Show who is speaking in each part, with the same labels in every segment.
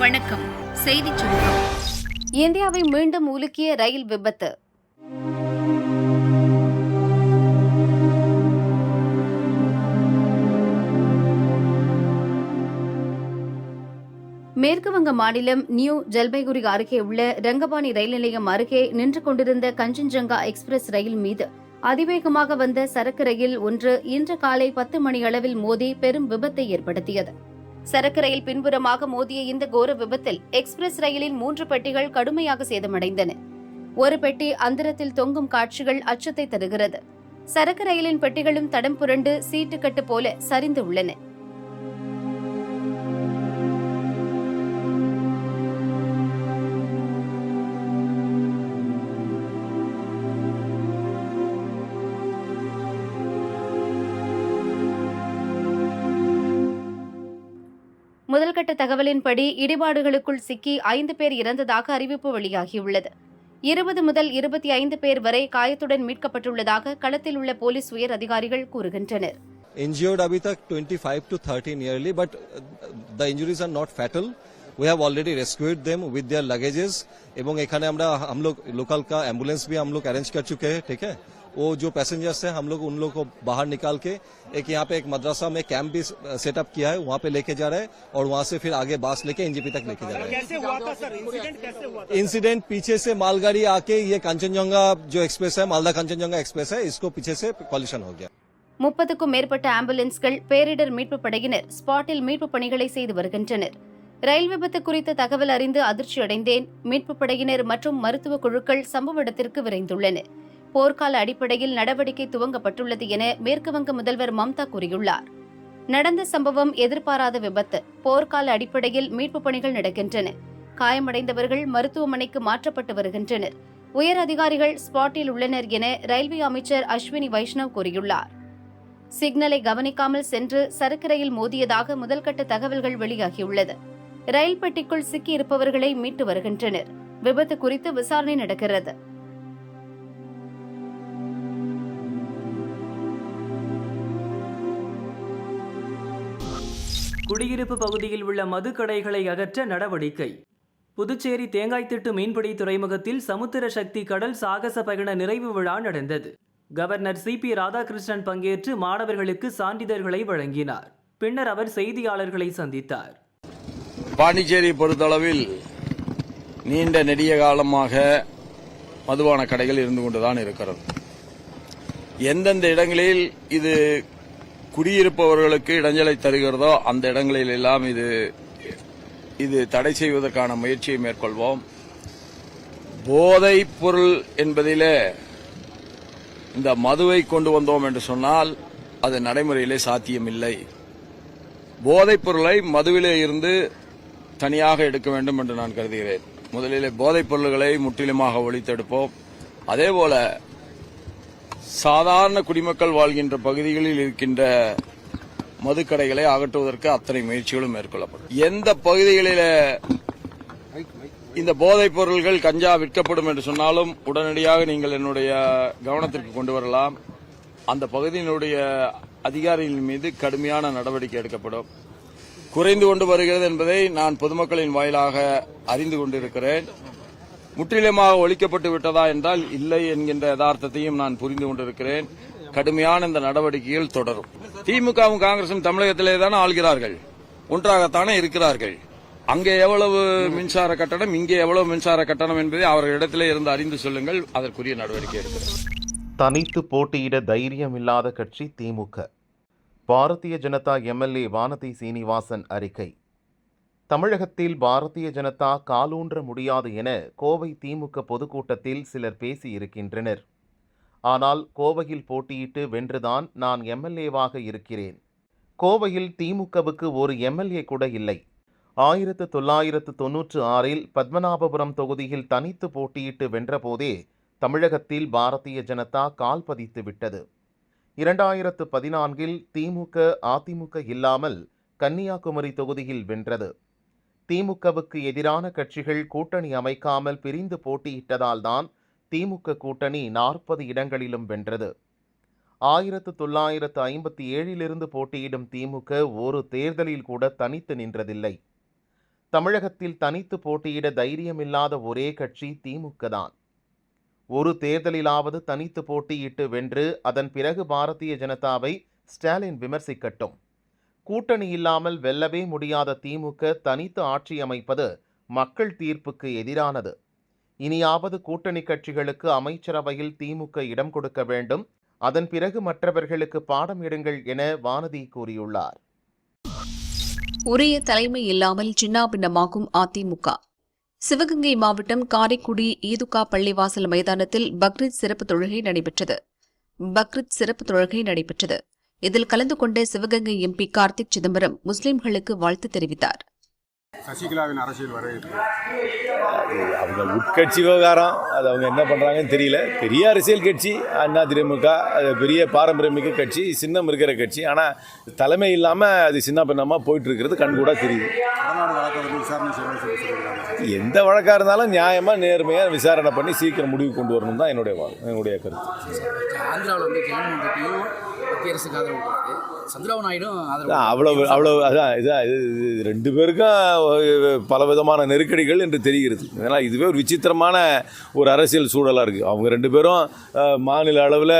Speaker 1: வணக்கம். செய்தி சுருக்கம்
Speaker 2: இந்தியாவை மீண்டும் உலுக்கிய ரயில் விபத்து. மேற்குவங்க மாநிலம் நியூ ஜல்பைகுரி அருகே உள்ள ரங்கபாணி ரயில் நிலையம் அருகே நின்று கொண்டிருந்த கஞ்சன்ஜங்கா எக்ஸ்பிரஸ் ரயில் மீது அதிவேகமாக வந்த சரக்கு ரயில் ஒன்று இன்று காலை பத்து மணி அளவில் மோதி பெரும் விபத்தை ஏற்படுத்தியது. சரக்கு ரயில் பின்புறமாக மோதிய இந்த கோர விபத்தில் எக்ஸ்பிரஸ் ரயிலின் மூன்று பெட்டிகள் கடுமையாக சேதமடைந்தன. ஒரு பெட்டி அந்தரத்தில் தொங்கும் காட்சிகள் அச்சத்தை தருகிறது. சரக்கு ரயிலின் பெட்டிகளும் தடம் புரண்டு சீட்டுக்கட்டு போல சரிந்து உள்ளன. முதல்கட்ட தகவலின்படி இடிபாடுகளுக்குள் சிக்கி ஐந்து பேர் இறந்ததாக அறிவிப்பு வெளியாகியுள்ளது இருபது முதல் இருபத்தி ஐந்து பேர் வரை காயத்துடன் மீட்கப்பட்டுள்ளதாக களத்தில் உள்ள போலீஸ் உயர் அதிகாரிகள் கூறுகின்றனர்
Speaker 3: Injured abhi tak 25 to 30 nearly, but the injuries are not fatal. We have already rescued them with their luggages. एवं एखाने हम लोग लोकल का एम्बुलेंस भी हम लोग अरेंज कर चुके हैं ठीक है वो जो पैसेंजर्स हैं हम लोग उन लोग को बाहर निकाल के एक यहाँ पे एक मदरसा में कैंप भी सेटअप किया है वहाँ पे लेके जा रहे हैं और वहाँ से फिर आगे बास लेके एनजीपी तक लेके जा रहे हैं
Speaker 4: कैसे हुआ था सर इंसिडेंट कैसे हुआ था
Speaker 3: इंसिडेंट पीछे से मालगाड़ी आके ये कांचनजंगा जो एक्सप्रेस है मालदा कांचनजंगा एक्सप्रेस है इसको पीछे से कॉलिशन हो गया
Speaker 2: முப்பதுக்கும் மேற்பட்ட ஆம்புலன்ஸ்கள் பேரிடர் மீட்புப் படையினர் ஸ்பாட்டில் மீட்புப் பணிகளை செய்து வருகின்றனர் ரயில் விபத்து குறித்த தகவல் அறிந்து அதிர்ச்சியடைந்தேன் மீட்புப் படையினர் மற்றும் மருத்துவ குழுக்கள் சம்பவ இடத்திற்கு விரைந்துள்ளனர் போர்க்கால அடிப்படையில் நடவடிக்கை துவங்கப்பட்டுள்ளது என மேற்குவங்க முதல்வர் மம்தா கூறியுள்ளார். நடந்த சம்பவம் எதிர்பாராத விபத்து போர்க்கால அடிப்படையில் மீட்புப் பணிகள் நடக்கின்றன. காயமடைந்தவர்கள் மருத்துவமனைக்கு மாற்றப்பட்டு வருகின்றனர். உயர் அதிகாரிகள் ஸ்பாட்டில் உள்ளனர் என ரயில்வே அமைச்சர் அஸ்வினி வைஷ்ணவ் கூறியுள்ளார். சிக்னலை கவனிக்காமல் சென்று சரக்கு ரயில் மோதியதாக முதல்கட்ட தகவல்கள் வெளியாகியுள்ளது. ரயில் பெட்டிக்குள் சிக்கியிருப்பவர்களை மீட்டு வருகின்றனர். விபத்து குறித்து விசாரணை நடக்கிறது.
Speaker 5: குடியிருப்பு பகுதியில் உள்ள மதுக்கடைகளை அகற்ற நடவடிக்கை. புதுச்சேரி தேங்காய்த்திட்டு மீன்பிடி துறைமுகத்தில் சமுத்திர சக்தி கடல் சாகச பயண நிறைவு விழா நடந்தது. கவர்னர் சி பி ராதாகிருஷ்ணன் பங்கேற்று மாணவர்களுக்கு சான்றிதழ்களை வழங்கினார். பின்னர் அவர் செய்தியாளர்களை சந்தித்தார்.
Speaker 6: பாண்டிச்சேரி பொறுத்தளவில் நீண்ட நெடிய காலமாக மதுபான கடைகள் இருந்து கொண்டுதான் இருக்கிறது. எந்தெந்த இடங்களில் இது குடியிருப்பவர்களுக்கு இடைஞ்சலை தருகிறதோ அந்த இடங்களில் எல்லாம் இது இது தடை செய்வதற்கான முயற்சியை மேற்கொள்வோம். போதைப் பொருள் என்பதிலே இந்த மதுவை கொண்டு வந்தோம் என்று சொன்னால் அது நடைமுறையிலே சாத்தியமில்லை. போதைப் பொருளை மதுவிலே இருந்து தனியாக எடுக்க வேண்டும் என்று நான் கருதுகிறேன். முதலிலே போதைப் பொருள்களை முற்றிலுமாக ஒழித்தெடுப்போம். அதேபோல சாதாரண குடிமக்கள் வாழ்கின்ற பகுதிகளில் இருக்கின்ற மதுக்கடைகளை அகற்றுவதற்கு அத்தனை முயற்சிகளும் மேற்கொள்ளப்படும். எந்த பகுதிகளில இந்த போதைப் பொருள்கள் கஞ்சா விற்கப்படும் என்று சொன்னாலும் உடனடியாக நீங்கள் என்னுடைய கவனத்திற்கு கொண்டு வரலாம். அந்த பகுதியினுடைய அதிகாரிகள் மீது கடுமையான நடவடிக்கை எடுக்கப்படும். குறைந்து கொண்டு வருகிறது என்பதை நான் பொதுமக்களின் வாயிலாக அறிந்து கொண்டிருக்கிறேன். முற்றிலுமாக ஒழிக்கப்பட்டு விட்டதா என்றால் இல்லை என்கின்ற யதார்த்தத்தையும் நான் புரிந்து கொண்டிருக்கிறேன். கடுமையான இந்த நடவடிக்கைகள் தொடரும். திமுகவும் காங்கிரசும் தமிழகத்திலே தானே ஆள்கிறார்கள். ஒன்றாகத்தானே இருக்கிறார்கள். அங்கே எவ்வளவு மின்சார கட்டணம் இங்கே எவ்வளவு மின்சார கட்டணம் என்பதை அவர்களிடத்திலே இருந்து அறிந்து சொல்லுங்கள். அதற்குரிய நடவடிக்கை எடுக்கிறேன்
Speaker 7: தனித்து போட்டியிட தைரியமில்லாத கட்சி திமுக. பாரதிய ஜனதா எம்எல்ஏ வானதி சீனிவாசன் அறிக்கை. தமிழகத்தில் பாரதிய ஜனதா காலூன்ற முடியாது என கோவை திமுக பொதுக்கூட்டத்தில் சிலர் பேசியிருக்கின்றனர். ஆனால் கோவையில் போட்டியிட்டு வென்றுதான் நான் எம்எல்ஏவாக இருக்கிறேன். கோவையில் திமுகவுக்கு ஒரு எம்எல்ஏ கூட இல்லை. ஆயிரத்து தொள்ளாயிரத்து தொன்னூற்று ஆறில் பத்மநாபபுரம் தொகுதியில் தனித்து போட்டியிட்டு வென்றபோதே தமிழகத்தில் பாரதிய ஜனதா கால் பதித்து விட்டது. இரண்டாயிரத்து பதினான்கில் திமுக அதிமுக இல்லாமல் கன்னியாகுமரி தொகுதியில் வென்றது. திமுகவுக்கு எதிரான கட்சிகள் கூட்டணி அமைக்காமல் பிரிந்து போட்டியிட்டதால்தான் திமுக கூட்டணி நாற்பது இடங்களிலும் வென்றது. ஆயிரத்து தொள்ளாயிரத்து ஐம்பத்தி ஏழிலிருந்து போட்டியிடும் திமுக ஒரு தேர்தலில் கூட தனித்து நின்றதில்லை. தமிழகத்தில் தனித்து போட்டியிட தைரியமில்லாத ஒரே கட்சி திமுக தான் ஒரு தேர்தலிலாவது தனித்து போட்டியிட்டு வென்று அதன் பிறகு பாரதிய ஜனதாவை ஸ்டாலின் விமர்சிக்கட்டும். கூட்டணி இல்லாமல் வெல்லவே முடியாத திமுக தனித்து ஆட்சி அமைப்பது மக்கள் தீர்ப்புக்கு எதிரானது. இனியாவது கூட்டணி கட்சிகளுக்கு அமைச்சரவையில் திமுக இடம் கொடுக்க வேண்டும். அதன் பிறகு மற்றவர்களுக்கு பாடம் எடுங்கள் என வானதி கூறியுள்ளார்.
Speaker 8: உரிய தலைமை இல்லாமல் சின்னாபின்னமாகும் அதிமுக. சிவகங்கை மாவட்டம் காரைக்குடி ஈதுகா பள்ளிவாசல் மைதானத்தில் பக்ரீத் சிறப்பு தொழுகை நடைபெற்றது. பக்ரீத் சிறப்பு தொழுகை நடைபெற்றது. இதில் கலந்து கொண்ட சிவகங்கை எம்பி கார்த்திக் சிதம்பரம் முஸ்லிம்களுக்கு வாழ்த்து தெரிவித்தார்.
Speaker 4: சசிகலாவின் அரசியல் வரவேற்பு.
Speaker 9: அவங்க உட்கட்சி விவகாரம் அது அவங்க என்ன பண்ணுறாங்கன்னு தெரியல. பெரிய அரசியல் கட்சி அண்ணா திமுக அது பெரிய பாரம்பரியமிக்க கட்சி சின்னம் இருக்கிற கட்சி. ஆனால் தலைமை இல்லாமல் அது சின்ன பின்னமாக போயிட்டு இருக்கிறது கண்கூடா தெரியுது. எந்த வழக்காக இருந்தாலும் நியாயமாக நேர்மையாக விசாரணை பண்ணி சீக்கிரம் முடிவு கொண்டு வரணும் தான் என்னுடைய வா- என்னுடைய கருத்து.
Speaker 10: மத்திய அரசுக்கு ஆதரவு கொடுக்குறாரு. சந்திரபாபு நாயுடும் ஆதரவு
Speaker 9: அவ்வளவு அதான் இதான் இது ரெண்டு பேருக்கும் பல விதமான நெருக்கடிகள் என்று தெரிகிறது. அதனால் இதுவே ஒரு விசித்திரமான ஒரு அரசியல் சூழலாக இருக்குது அவங்க ரெண்டு பேரும் மாநில அளவில்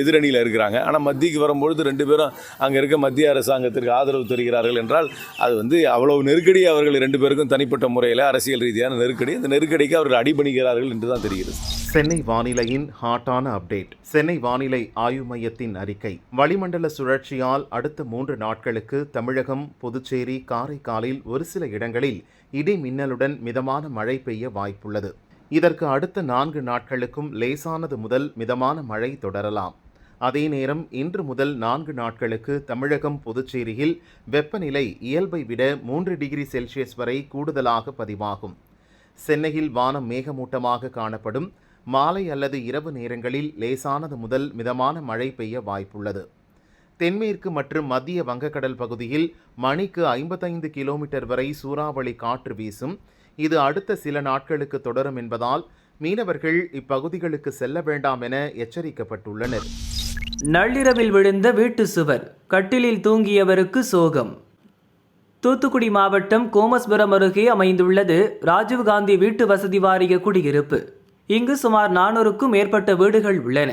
Speaker 9: எதிரணியில் இருக்கிறாங்க. ஆனால் மத்திக்கு வரும்பொழுது ரெண்டு பேரும் அங்கே இருக்க மத்திய அரசாங்கத்திற்கு ஆதரவு தருகிறார்கள் என்றால் அது வந்து அவ்வளவு நெருக்கடி அவர்கள் ரெண்டு பேருக்கும் தனிப்பட்ட முறையில் அரசியல் ரீதியான நெருக்கடி. அந்த நெருக்கடிக்கு அவர்கள் அடிபணிகிறார்கள் என்று தான் தெரிகிறது.
Speaker 7: சென்னை வானிலையின் ஹாட்டான அப்டேட். சென்னை வானிலை ஆய்வு மையத்தின் அறிக்கை. வளிமண்டல சுழற்சியால் அடுத்த மூன்று நாட்களுக்கு தமிழகம் புதுச்சேரி காரைக்காலில் ஒரு சில இடங்களில் இடி மின்னலுடன் மிதமான மழை பெய்ய வாய்ப்புள்ளது. இதற்கு அடுத்த நான்கு நாட்களுக்கும் லேசானது முதல் மிதமான மழை தொடரலாம். அதே நேரம் இன்று முதல் நான்கு நாட்களுக்கு தமிழகம் புதுச்சேரியில் வெப்பநிலை இயல்பை விட மூன்று டிகிரி செல்சியஸ் வரை கூடுதலாக பதிவாகும். சென்னையில் வானம் மேகமூட்டமாக காணப்படும். மாலை அல்லது இரவு நேரங்களில் லேசானது முதல் மிதமான மழை பெய்ய வாய்ப்புள்ளது. தென்மேற்கு மற்றும் மத்திய வங்கக்கடல் பகுதியில் மணிக்கு ஐம்பத்தைந்து கிலோமீட்டர் வரை சூறாவளி காற்று வீசும். இது அடுத்த சில நாட்களுக்கு தொடரும் என்பதால் மீனவர்கள் இப்பகுதிகளுக்கு செல்ல வேண்டாம் என எச்சரிக்கப்பட்டுள்ளனர்.
Speaker 5: நள்ளிரவில் விழுந்த வீட்டு சுவர் கட்டிலில் தூங்கியவருக்கு சோகம். தூத்துக்குடி மாவட்டம் கோமஸ்புரம் அருகே அமைந்துள்ளது ராஜீவ்காந்தி வீட்டு வசதி வாரிய குடியிருப்பு. இங்கு சுமார் நானூறுக்கும் மேற்பட்ட வீடுகள் உள்ளன.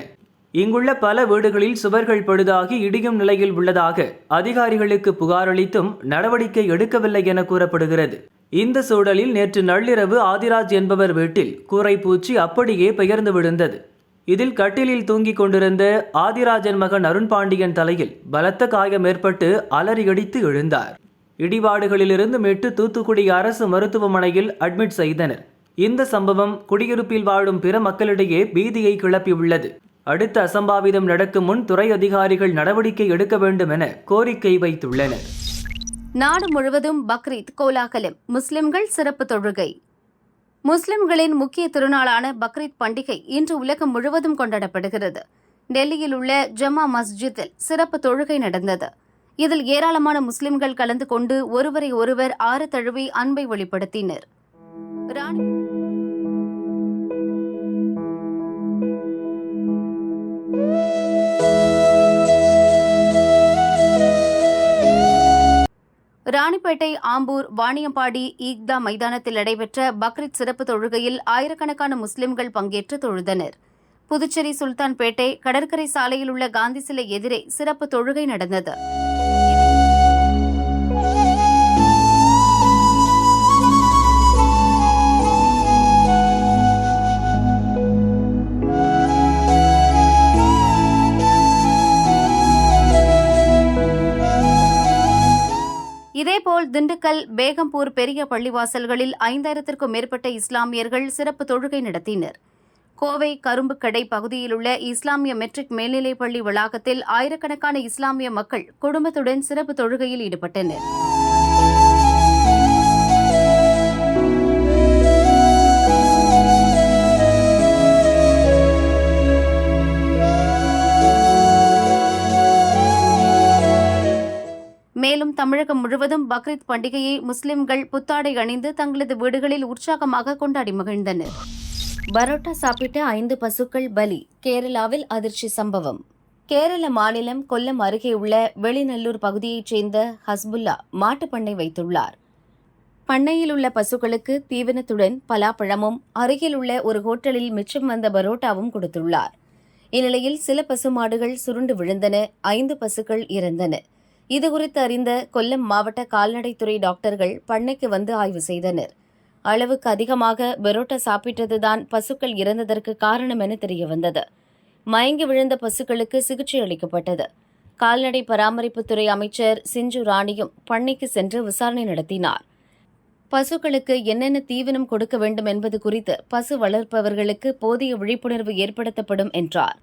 Speaker 5: இங்குள்ள பல வீடுகளில் சுவர்கள் பழுதாகி இடியும் நிலையில் உள்ளதாக அதிகாரிகளுக்கு புகாரளித்தும் நடவடிக்கை எடுக்கவில்லை என கூறப்படுகிறது. இந்த சூழலில் நேற்று நள்ளிரவு ஆதிராஜ் என்பவர் வீட்டில் கூரைப்பூச்சி அப்படியே பெயர்ந்து விழுந்தது. இதில் கட்டிலில் தூங்கிக் கொண்டிருந்த ஆதிராஜன் மகன் அருண்பாண்டியன் தலையில் பலத்த காயம் ஏற்பட்டு அலறியடித்து எழுந்தார். இடிபாடுகளிலிருந்து மீட்டு தூத்துக்குடி அரசு மருத்துவமனையில் அட்மிட் செய்தனர். இந்த சம்பவம் குடியிருப்பில் வாழும் பிற மக்களிடையே பீதியை கிளப்பியுள்ளது. அடுத்த அசம்பாவிதம் நடக்கும் முன் துறை அதிகாரிகள் நடவடிக்கை எடுக்க வேண்டும் என கோரிக்கை வைத்துள்ளனர்.
Speaker 2: நாடு முழுவதும் பக்ரீத் கோலாகலம் முஸ்லிம்கள் சிறப்பு தொழுகை. முஸ்லிம்களின் முக்கிய திருநாளான பக்ரீத் பண்டிகை இன்று உலகம் முழுவதும் கொண்டாடப்படுகிறது. டெல்லியில் உள்ள ஜம்மா மஸ்ஜித்தில் சிறப்பு தொழுகை நடந்தது. இதில் ஏராளமான முஸ்லிம்கள் கலந்து கொண்டு ஒருவரை ஒருவர் ஆறு தழுவி அன்பை வெளிப்படுத்தினர். ராணி. ராணிப்பேட்டை ஆம்பூர் வாணியம்பாடி ஈக்தா மைதானத்தில் நடைபெற்ற பக்ரீத் சிறப்பு தொழுகையில் ஆயிரக்கணக்கான முஸ்லிம்கள் பங்கேற்று தொழுதனர். புதுச்சேரி சுல்தான்பேட்டை கடற்கரை சாலையில் உள்ள காந்தி சிலை எதிரே சிறப்பு தொழுகை நடந்தது. பேகம்பூர் பெரிய பள்ளிவாசல்களில் ஐந்தாயிரத்திற்கும் மேற்பட்ட இஸ்லாமியர்கள் சிறப்பு தொழுகை நடத்தினர். கோவை கரும்புக்கடை பகுதியிலுள்ள இஸ்லாமிய மெட்ரிக் மேல்நிலைப் பள்ளி வளாகத்தில் ஆயிரக்கணக்கான இஸ்லாமிய மக்கள் குடும்பத்துடன் சிறப்பு தொழுகையில் ஈடுபட்டனர். தமிழகம் முழுவதும் பக்ரீத் பண்டிகையை முஸ்லிம்கள் புத்தாடை அணிந்து தங்களது வீடுகளில் உற்சாகமாக கொண்டாடி மகிழ்ந்தனர். பரோட்டா சாப்பிட்ட ஐந்து பசுக்கள் பலி கேரளாவில் அதிர்ச்சி சம்பவம். கேரள மாநிலம் கொல்லம் அருகே உள்ள வெளிநல்லூர் பகுதியைச் சேர்ந்த ஹஸ்புல்லா மாட்டுப்பண்ணை வைத்துள்ளார். பண்ணையில் உள்ள பசுக்களுக்கு தீவனத்துடன் பலாப்பழமும் அருகில் உள்ள ஒரு ஹோட்டலில் மிச்சம் வந்த பரோட்டாவும் கொடுத்துள்ளார். இந்நிலையில் சில பசுமாடுகள் சுருண்டு விழுந்தன ஐந்து பசுக்கள் இறந்தன. இதுகுறித்து அறிந்த கொல்லம் மாவட்ட கால்நடைத்துறை டாக்டர்கள் பண்ணைக்கு வந்து ஆய்வு செய்தனர். அளவுக்கு அதிகமாக பெரோட்டா சாப்பிட்டதுதான் பசுக்கள் இறந்ததற்கு காரணம் என தெரியவந்தது. மயங்கி விழுந்த பசுக்களுக்கு சிகிச்சை அளிக்கப்பட்டது. கால்நடை பராமரிப்புத்துறை அமைச்சர் சிஞ்சு ராணியும் பண்ணைக்கு சென்று விசாரணை நடத்தினார். பசுக்களுக்கு என்னென்ன தீவனம் கொடுக்க வேண்டும் என்பது குறித்து பசு வளர்ப்பவர்களுக்கு போதிய விழிப்புணர்வு ஏற்படுத்தப்படும் என்றார்.